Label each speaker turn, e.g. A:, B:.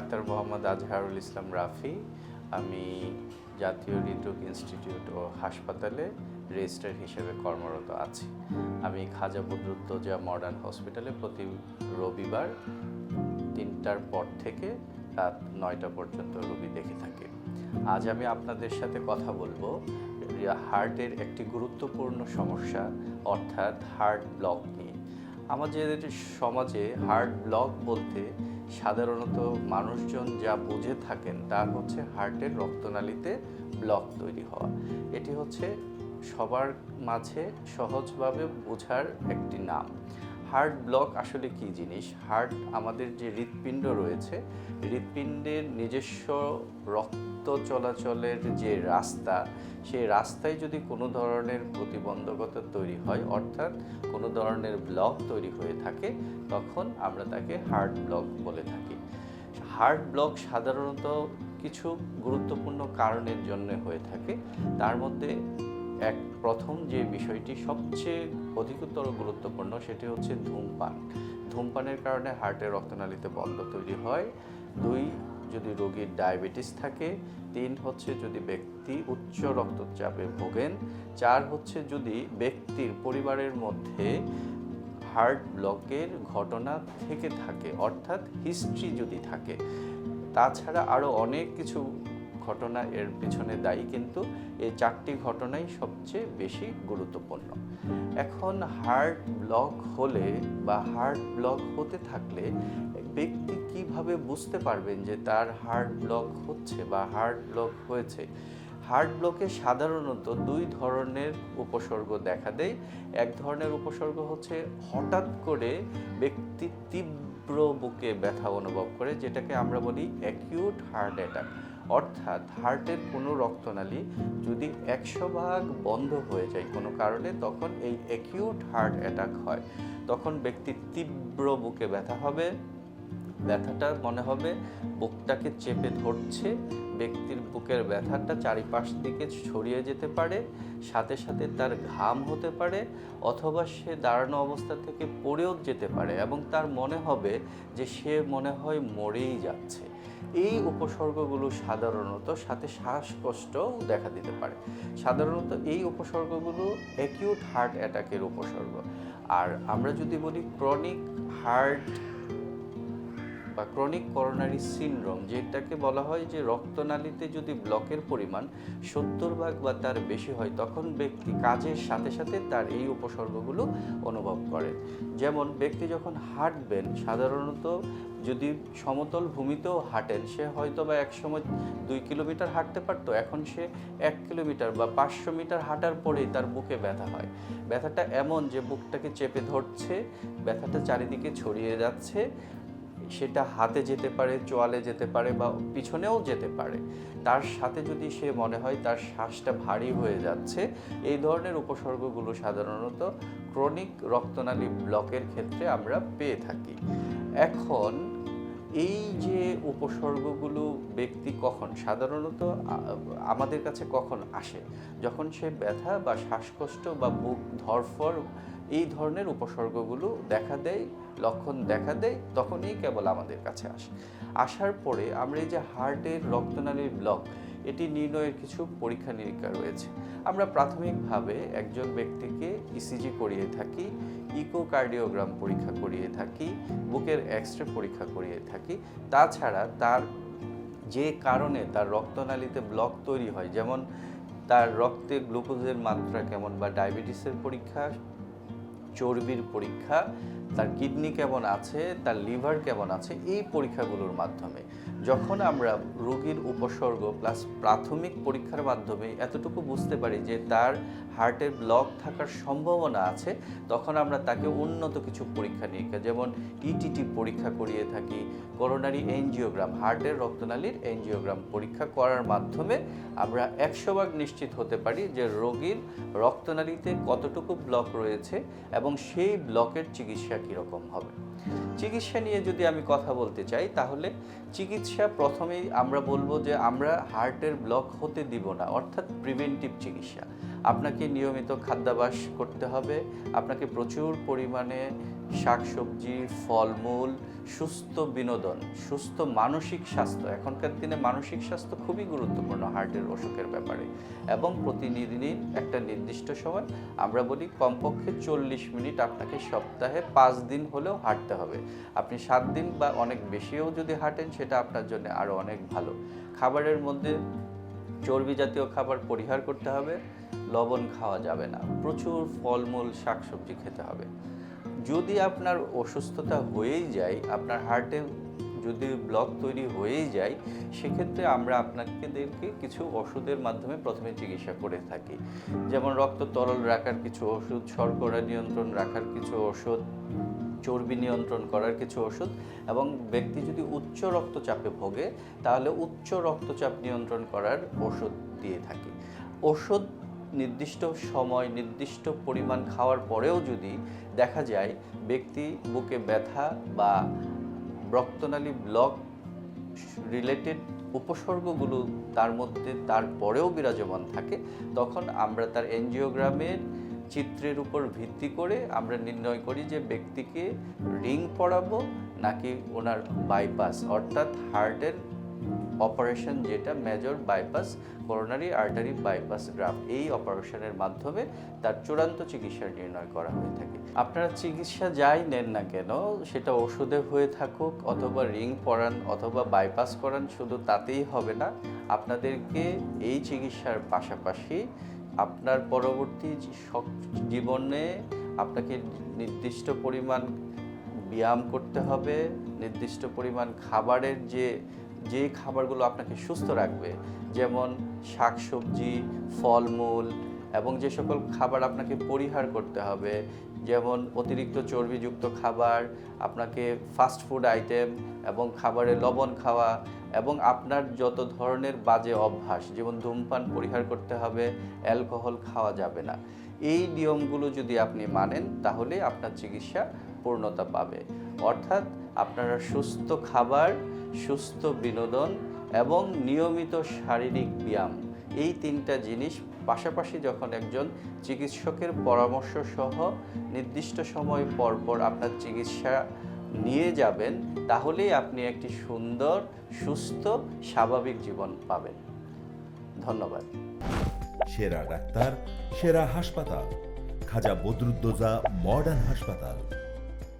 A: Doctor Mohammad Azharul Islam Rafi. আমি জাতীয় হৃদরোগ ইনস্টিটিউট ও হাসপাতালে রেজিস্ট্রার হিসেবে কর্মরত আছি। আমি খাজা বদরুদ্দোজা মডার্ন হসপিটালে প্রতি রবিবার তিনটার পর থেকে রাত নয়টা পর্যন্ত রোগী দেখে থাকি। আজ আমি আপনাদের সাথে কথা বলব হার্টের একটি গুরুত্বপূর্ণ সমস্যা, অর্থাৎ হার্ট ব্লক নিয়ে। আমাদের সমাজে হার্ট ব্লক বলতে সাধারণত মানুষজন যা বুঝে থাকেন তা হচ্ছে হার্টের রক্তনালীতে ব্লক তৈরি হওয়া। এটি হচ্ছে সবার মাঝে সহজভাবে বোঝার একটি নাম। হার্ট ব্লক আসলে কি জিনিস? হার্ট আমাদের যে হৃৎপিণ্ড রয়েছে, হৃৎপিণ্ডের নিজস্ব রক্ত চলাচলের যে রাস্তা, সেই রাস্তায় যদি কোনো ধরনের প্রতিবন্ধকতা তৈরি হয়, অর্থাৎ কোনো ধরনের ব্লক তৈরি হয়ে থাকে, তখন আমরা তাকে হার্ট ব্লক বলে থাকি। হার্ট ব্লক সাধারণত কিছু গুরুত্বপূর্ণ কারণের জন্য হয়ে থাকে। তার মধ্যে এক প্রথম যে বিষয়টি সবচেয়ে অধিকতর গুরুত্বপূর্ণ সেটি হচ্ছে ধূমপান। ধূমপানের কারণে হার্টের রক্তনালীতে বন্ধ তৈরি হয়। দুই, যদি রোগীর ডায়াবেটিস থাকে। তিন, হচ্ছে যদি ব্যক্তি উচ্চ রক্তচাপে ভোগেন। চার, হচ্ছে যদি ব্যক্তির পরিবারের মধ্যে হার্ট ব্লকের ঘটনা থেকে থাকে, অর্থাৎ হিস্ট্রি যদি থাকে, তাছাড়া আরও অনেক কিছু ঘটনা এর পিছনে দায়ী কিন্তু এই চারটি ঘটনাই সবচেয়ে বেশি গুরুত্বপূর্ণ। এখন হার্ট ব্লক হলে বা হার্ট ব্লক হতে থাকলে ব্যক্তি কীভাবে বুঝতে পারবেন যে তার হার্ট ব্লক হচ্ছে বা হার্ট ব্লক হয়েছে? হার্ট ব্লকে সাধারণত দুই ধরনের উপসর্গ দেখা দেয়। এক ধরনের উপসর্গ হচ্ছে হঠাৎ করে ব্যক্তি তীব্র বুকে ব্যথা অনুভব করে, যেটাকে আমরা বলি অ্যাকিউট হার্ট অ্যাটাক অর্থাৎ হার্টের কোনো রক্তনালী যদি একশো ভাগ বন্ধ হয়ে যায় কোনো কারণে, তখন এই অ্যাকিউট হার্ট অ্যাটাক হয়। তখন ব্যক্তির তীব্র বুকে ব্যথা হবে, ব্যথাটা মনে হবে, বুকটাকে চেপে ধরছে, ব্যক্তির বুকের ব্যথাটা চারিপাশ দিকে ছড়িয়ে যেতে পারে, সাথে সাথে তার ঘাম হতে পারে, অথবা সে দাঁড়ানো অবস্থা থেকে পড়েও যেতে পারে এবং তার মনে হবে যে সে মনে হয় মরেই যাচ্ছে। এই উপসর্গগুলো সাধারণত সাথে শ্বাসকষ্টও দেখা দিতে পারে। সাধারণত এই উপসর্গগুলো অ্যাকিউট হার্ট অ্যাটাকের উপসর্গ। আর আমরা যদি বলি ক্রনিক হার্ট বা ক্রনিক করোনারি সিনড্রোম যেটাকে বলা হয় যে রক্তনালীতে যদি ব্লকের পরিমাণ সত্তর ভাগ বা তার বেশি হয়, তখন ব্যক্তি কাজের সাথে সাথে তার এই উপসর্গগুলো অনুভব করে। যেমন ব্যক্তি যখন হাঁটবেন, সাধারণত যদি সমতল ভূমিতেও হাঁটেন, সে হয়তো বা একসময় দুই কিলোমিটার হাঁটতে পারতো। এখন সে এক কিলোমিটার বা পাঁচশো মিটার হাঁটার পরেই তার বুকে ব্যথা হয়। ব্যথাটা এমন যে বুকটাকে চেপে ধরছে, ব্যথাটা চারিদিকে ছড়িয়ে যাচ্ছে। সেটা হাতে যেতে পারে, চোয়ালে যেতে পারে বা পিছনেও যেতে পারে। তার সাথে যদি সে মনে হয় তার শ্বাসটা ভারী হয়ে যাচ্ছে, এই ধরনের উপসর্গগুলো সাধারণত ক্রনিক রক্তনালী ব্লকের ক্ষেত্রে আমরা পেয়ে থাকি। এখন এই যে উপসর্গগুলো ব্যক্তি কখন, সাধারণত আমাদের কাছে কখন আসে? যখন সে ব্যথা বা শ্বাসকষ্ট বা বুক ধরফর এই ধরনের উপসর্গগুলো দেখা দেয়, লক্ষণ দেখা দেয়, তখনই কেবল আমাদের কাছে আসে। আসার পরে আমরা এই যে হার্টের রক্তনালীর ব্লক, এটি নির্ণয়ের কিছু পরীক্ষা নিরীক্ষা রয়েছে। আমরা প্রাথমিকভাবে একজন ব্যক্তিকে ইসিজি করিয়ে থাকি ইকোকার্ডিওগ্রাম পরীক্ষা করিয়ে থাকি, বুকের এক্স রে পরীক্ষা করিয়ে থাকি। তাছাড়া তার যে কারণে তার রক্তনালীতে ব্লক তৈরি হয়, যেমন তার রক্তে গ্লুকোজের মাত্রা কেমন বা ডায়াবেটিসের পরীক্ষা, চর্বির পরীক্ষা তার কিডনি কেমন আছে, তার লিভার কেমন আছে, এই পরীক্ষাগুলোর মাধ্যমে। যখন আমরা রোগীর উপসর্গ প্লাস প্রাথমিক পরীক্ষার মাধ্যমে এতটুকু বুঝতে পারি যে তার হার্টের ব্লক থাকার সম্ভাবনা আছে, তখন আমরা তাকে উন্নত কিছু পরীক্ষা নিরীক্ষা যেমন ইটিটি পরীক্ষা করিয়ে থাকি করোনারি এনজিওগ্রাম হার্টের রক্তনালীর এনজিওগ্রাম পরীক্ষা করার মাধ্যমে আমরা একশো ভাগ নিশ্চিত হতে পারি যে রোগীর রক্তনালীতে কতটুকু ব্লক রয়েছে এবং সেই ব্লকের চিকিৎসা কীরকম হবে। চিকিৎসা নিয়ে যদি আমি কথা বলতে চাই, তাহলে চিকিৎসা প্রথমেই আমরা বলব যে আমরা হার্টের ব্লক হতে দিব না, অর্থাৎ প্রিভেন্টিভ চিকিৎসা। আপনাকে নিয়মিত খাদ্যাভাস করতে হবে, আপনাকে প্রচুর পরিমাণে শাকসবজি, ফলমূল সুস্থ বিনোদন, সুস্থ মানসিক স্বাস্থ্য। এখনকার দিনে মানসিক স্বাস্থ্য খুবই গুরুত্বপূর্ণ হার্টের অসুখের ব্যাপারে। এবং প্রতিদিনই একটা নির্দিষ্ট সময় আমরা বলি কমপক্ষে চল্লিশ মিনিট আপনাকে সপ্তাহে পাঁচ দিন হলেও হাঁটতে হবে। আপনি সাত দিন বা অনেক বেশিও যদি হাঁটেন সেটা আপনার জন্য আরও অনেক ভালো। খাবারের মধ্যে চর্বি জাতীয় খাবার পরিহার করতে হবে, লবণ খাওয়া যাবে না। প্রচুর ফলমূল, শাকসবজি খেতে হবে। যদি আপনার অসুস্থতা হয়েই যায়, আপনার হার্টে যদি ব্লক তৈরি হয়েই যায়, সেক্ষেত্রে আমরা আপনাদেরকে কিছু ওষুধের মাধ্যমে প্রথমে চিকিৎসা করে থাকি। যেমন রক্ত তরল রাখার কিছু ওষুধ, শর্করা নিয়ন্ত্রণ রাখার কিছু ওষুধ, চর্বি নিয়ন্ত্রণ করার কিছু ওষুধ এবং ব্যক্তি যদি উচ্চ রক্তচাপে ভোগে, তাহলে উচ্চ রক্তচাপ নিয়ন্ত্রণ করার ওষুধ দিয়ে থাকি। ওষুধ নির্দিষ্ট সময়, নির্দিষ্ট পরিমাণ খাওয়ার পরেও যদি দেখা যায় ব্যক্তি বুকে ব্যথা বা রক্তনালী ব্লক রিলেটেড উপসর্গগুলো তার মধ্যে তারপরেও বিরাজমান থাকে, তখন আমরা তার এনজিওগ্রামের চিত্রের উপর ভিত্তি করে আমরা নির্ণয় করি যে ব্যক্তিকে রিং পরাবো নাকি ওনার বাইপাস অর্থাৎ হার্টের অপারেশন যেটা major bypass coronary artery bypass graft এই অপারেশনের মাধ্যমে তার চূড়ান্ত চিকিৎসার নির্ণয় করা হয়ে থাকে। আপনারা চিকিৎসা যাই নেন না কেন, সেটা ওষুধে হয়ে থাকুক অথবা রিং পরান অথবা বাইপাস করান, শুধু তাতেই হবে না। আপনাদেরকে এই চিকিৎসার পাশাপাশি আপনার পরবর্তী সব- জীবনে আপনাকে নির্দিষ্ট পরিমাণ ব্যায়াম করতে হবে, নির্দিষ্ট পরিমাণ খাবারের যে যে খাবারগুলো আপনাকে সুস্থ রাখবে, যেমন শাকসবজি, ফলমূল এবং যে সকল খাবার আপনাকে পরিহার করতে হবে, যেমন অতিরিক্ত চর্বিযুক্ত খাবার, আপনাকে ফাস্ট ফুড আইটেম এবং খাবারে লবণ খাওয়া এবং আপনার যত ধরনের বাজে অভ্যাস, যেমন ধূমপান পরিহার করতে হবে, অ্যালকোহল খাওয়া যাবে না। এই নিয়মগুলো যদি আপনি মানেন, তাহলে আপনার চিকিৎসা পূর্ণতা পাবে। অর্থাৎ আপনারা সুস্থ খাবার, সুস্থ বিনোদন এবং নিয়মিত শারীরিক ব্যায়াম, এই তিনটা জিনিস পাশাপাশি যখন একজন চিকিৎসকের পরামর্শ সহ নির্দিষ্ট সময় পর পর আপনার চিকিৎসা নিয়ে যাবেন, তাহলেই আপনি একটি সুন্দর, সুস্থ, স্বাভাবিক জীবন পাবেন। ধন্যবাদ।
B: সেরা ডাক্তার, সেরা হাসপাতাল। খাজা বদরুদ্দোজা মডার্ন হাসপাতাল।